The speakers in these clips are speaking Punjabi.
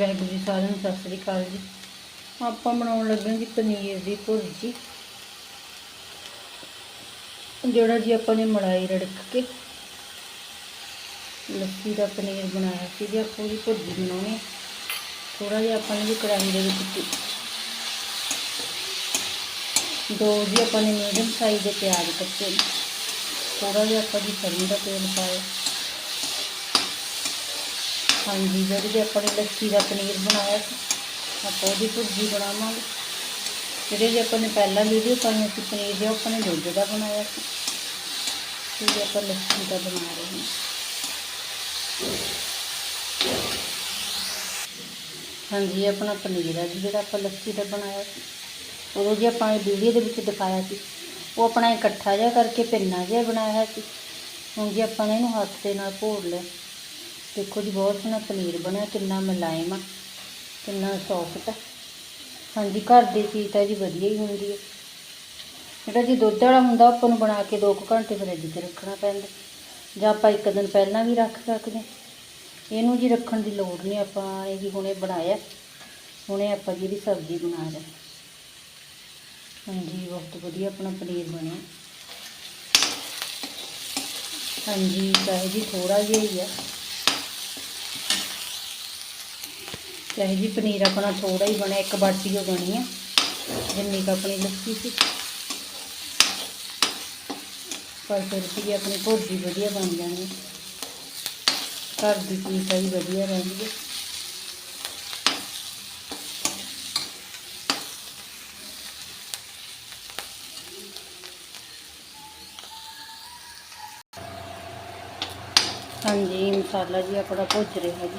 ਵਾਹਿਗੁਰੂ ਜੀ, ਸਾਰਿਆਂ ਨੂੰ ਸਤਿ ਸ੍ਰੀ ਅਕਾਲ ਜੀ। ਆਪਾਂ ਬਣਾਉਣ ਲੱਗੇ ਜੀ ਪਨੀਰ ਦੀ ਭੁਰਜੀ। ਜਿਹੜਾ ਜੀ ਆਪਾਂ ਨੇ ਮਲਾਈ ਰੜਕ ਕੇ ਲੱਸੀ ਦਾ ਪਨੀਰ ਬਣਾਇਆ ਸੀ ਜੀ, ਆਪਾਂ ਉਹਦੀ ਭੁਰਜੀ ਬਣਾਉਣੀ ਥੋੜਾ ਜਿਹਾ ਆਪਾਂ ਨੇ ਜੀ ਕੜਾਹੀ ਦੇ ਵਿੱਚ ਦੋ ਜੀ ਆਪਾਂ ਨੇ ਮੀਡੀਅਮ ਸਾਈਜ਼ ਦੇ ਪਿਆਜ਼ ਕੱਟੇ। ਥੋੜਾ ਜਿਹਾ ਆਪਾਂ ਜੀ ਸਰੋਂ ਦਾ ਤੇਲ ਪਾਇਆ। ਹਾਂਜੀ, ਜਿਹੜੀ ਕਿ ਆਪਾਂ ਨੇ ਲੱਸੀ ਦਾ ਪਨੀਰ ਬਣਾਇਆ ਸੀ, ਆਪਾਂ ਉਹਦੀ ਭੁਰਜੀ ਬਣਾਵਾਂਗੇ। ਜਿਹੜੇ ਜੇ ਆਪਾਂ ਨੇ ਪਹਿਲਾਂ ਵੀਡੀਓ ਪਾਈਆਂ ਸੀ, ਪਨੀਰ ਦੇ, ਉਹ ਆਪਾਂ ਨੇ ਦੁੱਧ ਦਾ ਬਣਾਇਆ ਸੀ। ਤੇ ਆਪਾਂ ਲੱਸੀ ਦਾ ਬਣਾ ਰਹੇ ਹਾਂ। ਹਾਂਜੀ ਆਪਣਾ ਪਨੀਰ ਹੈ ਜੀ, ਜਿਹੜਾ ਆਪਾਂ ਲੱਸੀ ਦਾ ਬਣਾਇਆ ਸੀ। ਉਹ ਜੇ ਆਪਾਂ ਵੀਡੀਓ ਦੇ ਵਿੱਚ ਦਿਖਾਇਆ ਸੀ। ਉਹ ਆਪਣਾ ਇਕੱਠਾ ਜਿਹਾ ਕਰਕੇ ਪਿੰਨਾ ਜਿਹਾ ਬਣਾਇਆ ਸੀ। ਹੁਣ ਜੇ ਆਪਾਂ ਨੇ ਇਹਨੂੰ ਹੱਥ ਦੇ ਨਾਲ ਭੋਰ ਲਿਆ। ਦੇਖੋ ਜੀ ਬਹੁਤ ਸੋਹਣਾ ਪਨੀਰ ਬਣਿਆ, ਕਿੰਨਾ ਮਲਾਇਮ ਆ, ਕਿੰਨਾ ਸੌਫਟ ਆ। ਹਾਂਜੀ, ਘਰ ਦੀ ਚੀਜ਼ ਤਾਂ ਜੀ ਵਧੀਆ ਹੀ ਹੁੰਦੀ ਹੈ ਜਿਹੜਾ ਜੀ ਦੁੱਧ ਵਾਲਾ ਹੁੰਦਾ, ਆਪਾਂ ਨੂੰ ਬਣਾ ਕੇ 2 ਘੰਟੇ ਫਰਿੱਜ 'ਚ ਰੱਖਣਾ ਪੈਂਦਾ। ਜਾਂ ਆਪਾਂ ਇੱਕ ਦਿਨ ਪਹਿਲਾਂ ਵੀ ਰੱਖ ਸਕਦੇ ਹਾਂ। ਇਹਨੂੰ ਜੀ ਰੱਖਣ ਦੀ ਲੋੜ ਨਹੀਂ, ਆਪਾਂ ਇਹ ਜੀ ਹੁਣੇ ਬਣਾਇਆ। ਹੁਣੇ ਆਪਾਂ ਜੀ ਇਹਦੀ ਸਬਜ਼ੀ ਬਣਾ ਰਹੇ। ਹਾਂਜੀ, ਬਹੁਤ ਵਧੀਆ ਆਪਣਾ ਪਨੀਰ ਬਣਿਆ। ਹਾਂਜੀ, ਚਾਹੇ ਜੀ ਥੋੜਾ ਜਿਹਾ ਹੀ ਆ। ਚਾਹੇ ਜੀ ਪਨੀਰ ਆਪਣਾ ਥੋੜਾ ਹੀ ਬਣਿਆ ਇੱਕ ਬਾਟੀ ਉਹ ਬਣੀ ਆ। ਜਿੰਨੀ ਕੁ ਆਪਣੀ ਲੱਸੀ ਸੀ। ਪਰ ਫਿਰ ਵੀ ਆਪਣੀ ਭੁਰਜੀ ਵਧੀਆ ਬਣ ਜਾਣੀ ਘਰ ਦੀ ਚੀਜ਼ ਤਾਂ ਵਧੀਆ ਰਹਿੰਦੀ ਹੈ ਹਾਂਜੀ, ਮਸਾਲਾ ਜੀ ਆਪਣਾ ਭੁੱਜ ਰਿਹਾ ਜੀ।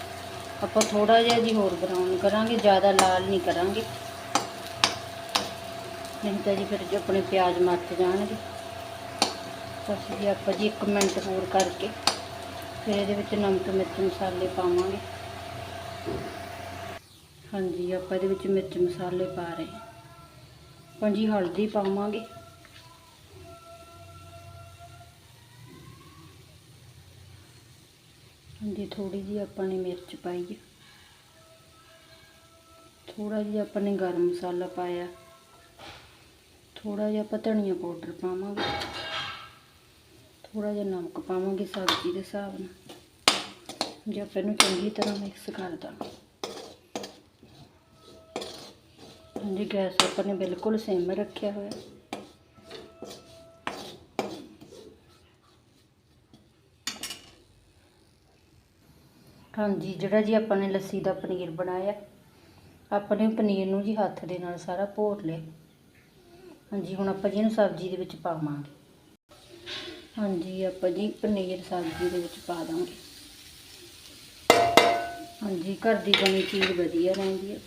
ਆਪਾਂ ਥੋੜਾ ਜਿਹਾ ਜੀ ਹੋਰ ਬਰਾਊਨ ਕਰਾਂਗੇ, ਜ਼ਿਆਦਾ ਲਾਲ ਨਹੀਂ ਕਰਾਂਗੇ। ਨਹੀਂ ਤਾਂ ਜੀ ਫਿਰ ਜੋ ਆਪਣੇ ਪਿਆਜ਼ ਮੱਚ ਜਾਣਗੇ। ਬਸ ਜੀ ਆਪਾਂ ਜੀ 1 ਮਿੰਟ ਹੋਰ ਕਰਕੇ ਫਿਰ ਇਹਦੇ ਵਿੱਚ ਨਮਕ, ਮਿਰਚ, ਮਸਾਲੇ ਪਾਵਾਂਗੇ। ਹਾਂਜੀ, ਆਪਾਂ ਇਹਦੇ ਵਿੱਚ ਮਿਰਚ, ਮਸਾਲੇ ਪਾ ਰਹੇ ਹਾਂ। ਆਪਾਂ ਜੀ ਹਲਦੀ ਪਾਵਾਂਗੇ। ਹਾਂਜੀ ਥੋੜੀ ਜਿਹੀ ਆਪਾਂ ਨੇ ਮਿਰਚ ਪਾਈ ਹੈ ਥੋੜਾ ਜਿਹਾ ਆਪਾਂ ਨੇ ਗਰਮ ਮਸਾਲਾ ਪਾਇਆ। ਥੋੜਾ ਜਿਹਾ ਆਪਾਂ ਧਨੀਆ ਪਾਊਡਰ ਪਾਵਾਂਗੇ। ਥੋੜਾ ਜਿਹਾ ਨਮਕ ਪਾਵਾਂਗੇ ਸਬਜ਼ੀ ਦੇ ਹਿਸਾਬ ਨਾਲ। ਜੇ ਆਪਾਂ ਇਹਨੂੰ ਚੰਗੀ ਤਰ੍ਹਾਂ ਮਿਕਸ ਕਰ ਦਾਂਗੇ। ਹਾਂਜੀ, ਗੈਸ ਆਪਾਂ ਨੇ ਬਿਲਕੁਲ ਸਿਮ ਰੱਖਿਆ ਹੋਇਆ। ਹਾਂਜੀ, ਜਿਹੜਾ ਜੀ ਆਪਾਂ ਨੇ ਲੱਸੀ ਦਾ ਪਨੀਰ ਬਣਾਇਆ, ਆਪਾਂ ਨੇ ਪਨੀਰ ਨੂੰ ਜੀ ਹੱਥ ਦੇ ਨਾਲ ਸਾਰਾ ਭੋਰ ਲਿਆ। ਹਾਂਜੀ, ਹੁਣ ਆਪਾਂ ਜੀ ਇਹਨੂੰ ਸਬਜ਼ੀ ਦੇ ਵਿੱਚ ਪਾਵਾਂਗੇ। ਹਾਂਜੀ, ਆਪਾਂ ਜੀ ਪਨੀਰ ਸਬਜ਼ੀ ਦੇ ਵਿੱਚ ਪਾ ਦਾਂਗੇ। ਹਾਂਜੀ, ਘਰ ਦੀ ਬਣੀ ਚੀਜ਼ ਵਧੀਆ ਰਹਿੰਦੀ ਹੈ।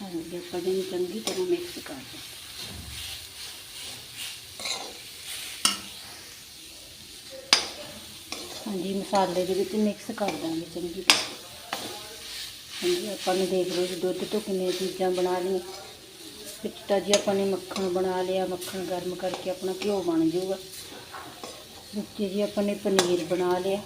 ਹਾਂਜੀ, ਆਪਾਂ ਜੀ ਚੰਗੀ ਤਰ੍ਹਾਂ ਮਿਕਸ ਕਰ ਦਾਂਗੇ। ਹਾਂਜੀ, ਮਸਾਲੇ ਦੇ ਵਿੱਚ ਮਿਕਸ ਕਰ ਦਾਂਗੇ ਚੰਗੀ ਤਰ੍ਹਾਂ। ਹਾਂਜੀ, ਆਪਾਂ ਨੇ ਦੇਖ ਲਓ ਜੀ, ਦੁੱਧ ਤੋਂ ਕਿੰਨੀਆਂ ਚੀਜ਼ਾਂ ਬਣਾ ਲਈਆਂ। ਵਿੱਚ ਤਾਂ ਜੀ ਆਪਾਂ ਨੇ ਮੱਖਣ ਬਣਾ ਲਿਆ, ਮੱਖਣ ਗਰਮ ਕਰਕੇ ਆਪਣਾ ਘਿਓ ਬਣ ਜਾਊਗਾ। ਵਿੱਚ ਜੀ ਆਪਾਂ ਨੇ ਪਨੀਰ ਬਣਾ ਲਿਆ।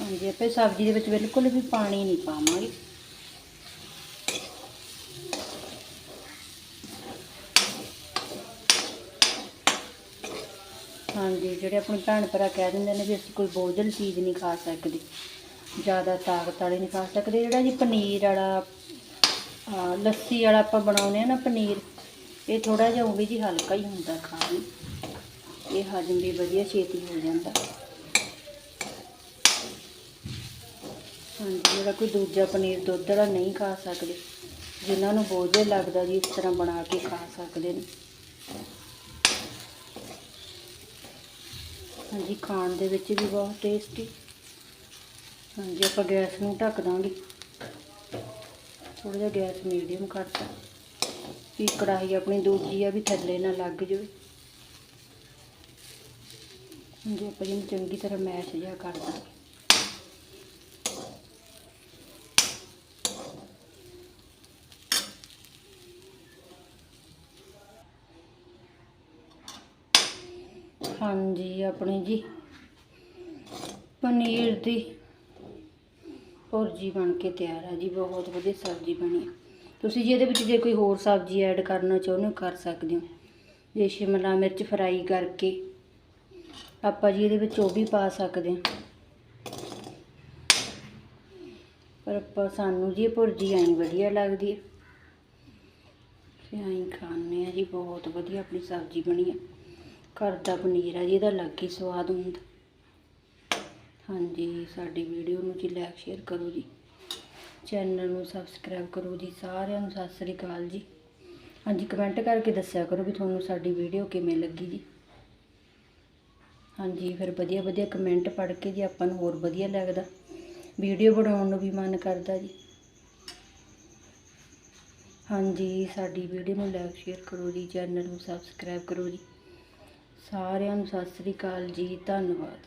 ਹਾਂਜੀ, ਆਪਾਂ ਸਬਜ਼ੀ ਦੇ ਵਿੱਚ ਬਿਲਕੁਲ ਵੀ ਪਾਣੀ ਨਹੀਂ ਪਾਵਾਂਗੇ ਹਾਂਜੀ ਜਿਹੜੇ ਆਪਣੇ ਭੈਣ ਭਰਾ ਕਹਿ ਦਿੰਦੇ ਨੇ ਵੀ ਅਸੀਂ ਕੋਈ ਬੋਝਲ ਚੀਜ਼ ਨਹੀਂ ਖਾ ਸਕਦੇ, ਜ਼ਿਆਦਾ ਤਾਕਤ ਵਾਲੀ ਨਹੀਂ ਖਾ ਸਕਦੇ। ਜਿਹੜਾ ਜੀ ਪਨੀਰ ਵਾਲਾ ਲੱਸੀ ਵਾਲਾ ਆਪਾਂ ਬਣਾਉਂਦੇ ਆ ਨਾ ਪਨੀਰ, ਇਹ ਥੋੜਾ ਜਿਹਾ ਉਹ ਵੀ ਜੀ ਹਲਕਾ ਹੀ ਹੁੰਦਾ ਖਾਣ ਨੂੰ। ਇਹ ਹਜਮ ਵੀ ਵਧੀਆ ਛੇਤੀ ਹੋ ਜਾਂਦਾ। ਹਾਂਜੀ, ਜਿਹੜਾ ਕੋਈ ਦੂਜਾ ਪਨੀਰ ਦੁੱਧ ਵਾਲਾ ਨਹੀਂ ਖਾ ਸਕਦੇ, ਜਿਨ੍ਹਾਂ ਨੂੰ ਬੋਝਲ ਲੱਗਦਾ ਜੀ ਇਸ ਤਰ੍ਹਾਂ ਬਣਾ ਕੇ ਖਾ ਸਕਦੇ ਨੇ। ਹਾਂਜੀ, ਖਾਣ ਦੇ ਵਿੱਚ ਵੀ ਬਹੁਤ ਟੇਸਟੀ ਹਾਂਜੀ, ਆਪਾਂ ਗੈਸ ਨੂੰ ਢੱਕ ਦਾਂਗੇ। ਥੋੜਾ ਜਿਹਾ ਗੈਸ ਮੀਡੀਅਮ ਕਰਤਾ ਵੀ ਕੜਾਹੀ ਆਪਣੀ ਦੂਜੀ ਆ, ਵੀ ਥੱਲੇ ਨਾ ਲੱਗ ਜਾਵੇ। ਹਾਂਜੀ, ਆਪਾਂ ਇਹਨੂੰ ਚੰਗੀ ਤਰ੍ਹਾਂ ਮੈਸ਼ ਜਿਹਾ ਕਰ ਦਾਂਗੇ। ਹਾਂਜੀ, ਆਪਣੀ ਜੀ। ਪਨੀਰ ਦੀ ਭੁਰਜੀ ਬਣ ਕੇ ਤਿਆਰ ਆ ਜੀ, ਬਹੁਤ ਵਧੀਆ ਸਬਜ਼ੀ ਬਣੀ। ਤੁਸੀਂ ਜੀ ਇਹਦੇ ਵਿੱਚ ਜੇ ਕੋਈ ਹੋਰ ਸਬਜ਼ੀ ਐਡ ਕਰਨਾ ਚਾਹੁੰਦੇ ਹੋ, ਕਰ ਸਕਦੇ ਹੋ। ਜੇ ਸ਼ਿਮਲਾ ਮਿਰਚ ਫਰਾਈ ਕਰਕੇ ਆਪਾਂ ਜੀ ਇਹਦੇ ਵਿੱਚ ਉਹ ਵੀ ਪਾ ਸਕਦੇ ਹਾਂ। ਪਰ ਆਪਾਂ, ਸਾਨੂੰ ਜੀ ਇਹ ਭੁਰਜੀ ਐਂ ਵਧੀਆ ਲੱਗਦੀ ਹੈ। ਅਸੀਂ ਐਂ ਖਾਂਦੇ ਆ ਜੀ, ਬਹੁਤ ਵਧੀਆ ਆਪਣੀ ਸਬਜ਼ੀ ਬਣੀ ਹੈ। ਘਰ ਦਾ ਪਨੀਰ ਆ ਜੀ, ਇਹਦਾ ਅਲੱਗ ਹੀ ਸਵਾਦ ਹੁੰਦਾ। ਹਾਂਜੀ, ਸਾਡੀ ਵੀਡੀਓ ਨੂੰ ਜੀ ਲਾਈਕ ਸ਼ੇਅਰ ਕਰੋ ਜੀ। ਚੈਨਲ ਨੂੰ ਸਬਸਕ੍ਰਾਈਬ ਕਰੋ ਜੀ, ਸਾਰਿਆਂ ਨੂੰ ਸਤਿ ਸ੍ਰੀ ਅਕਾਲ ਜੀ। ਹਾਂਜੀ ਕਮੈਂਟ ਕਰਕੇ ਦੱਸਿਆ ਕਰੋ ਵੀ ਤੁਹਾਨੂੰ ਸਾਡੀ ਵੀਡੀਓ ਕਿਵੇਂ ਲੱਗੀ ਜੀ। ਹਾਂਜੀ, ਫਿਰ ਵਧੀਆ ਵਧੀਆ ਕਮੈਂਟ ਪੜ੍ਹ ਕੇ ਜੀ ਆਪਾਂ ਨੂੰ ਹੋਰ ਵਧੀਆ ਲੱਗਦਾ। ਵੀਡੀਓ ਬਣਾਉਣ ਨੂੰ ਵੀ ਮਨ ਕਰਦਾ ਜੀ। ਹਾਂਜੀ, ਸਾਡੀ ਵੀਡੀਓ ਨੂੰ ਲਾਈਕ ਸ਼ੇਅਰ ਕਰੋ ਜੀ ਚੈਨਲ ਨੂੰ ਸਬਸਕ੍ਰਾਈਬ ਕਰੋ ਜੀ। ਸਾਰਿਆਂ ਨੂੰ ਸਤਿ ਸ੍ਰੀ ਅਕਾਲ ਜੀ ਧੰਨਵਾਦ